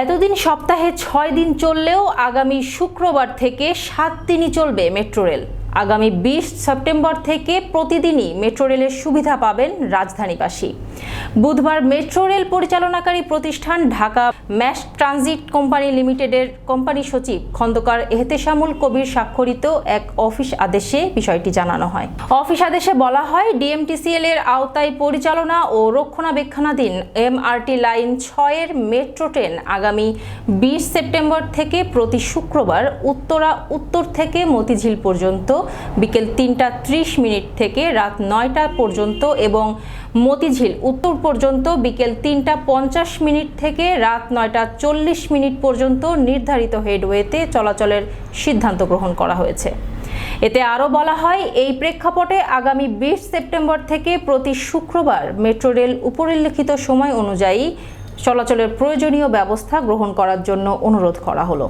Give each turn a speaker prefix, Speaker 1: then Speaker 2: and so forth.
Speaker 1: এতদিন সপ্তাহে ছয় দিন চললেও আগামী শুক্রবার থেকে সাত দিনই চলবে মেট্রো রেল। আগামী বিশ সেপ্টেম্বর থেকে প্রতিদিনই মেট্রো রেলের সুবিধা পাবেন রাজধানীবাসী। বুধবার মেট্রো রেল পরিচালনাকারী প্রতিষ্ঠান ঢাকা ম্যাশ ট্রানজিট কোম্পানি লিমিটেডের কোম্পানি সচিব খন্দকার এহতেশামুল কবির স্বাক্ষরিত এক অফিস আদেশে বিষয়টি জানানো হয়। অফিস আদেশে বলা হয়, ডিএমটিসিএল এর আওতায় পরিচালনা ও রক্ষণাবেক্ষণাধীন এমআরটি লাইন ছয়ের মেট্রো ট্রেন আগামী বিশ সেপ্টেম্বর থেকে প্রতি শুক্রবার উত্তরা উত্তর থেকে মতিঝিল পর্যন্ত, বিকেল তিনটা ত্রিশ মিনিট থেকে রাত নয়টা পর্যন্ত এবং মতিঝিল উত্তর পর্যন্ত বিকেল তিনটা পঞ্চাশ মিনিট থেকে রাত নয়টা চল্লিশ মিনিট পর্যন্ত নির্ধারিত হেডওয়েতে চলাচলের সিদ্ধান্ত গ্রহণ করা হয়েছে। এতে আরও বলা হয়, এই প্রেক্ষাপটে আগামী বিশ সেপ্টেম্বর থেকে প্রতি শুক্রবার মেট্রো রেল উপরিল্লিখিত সময় অনুযায়ী চলাচলের প্রয়োজনীয় ব্যবস্থা গ্রহণ করার জন্য অনুরোধ করা হলো।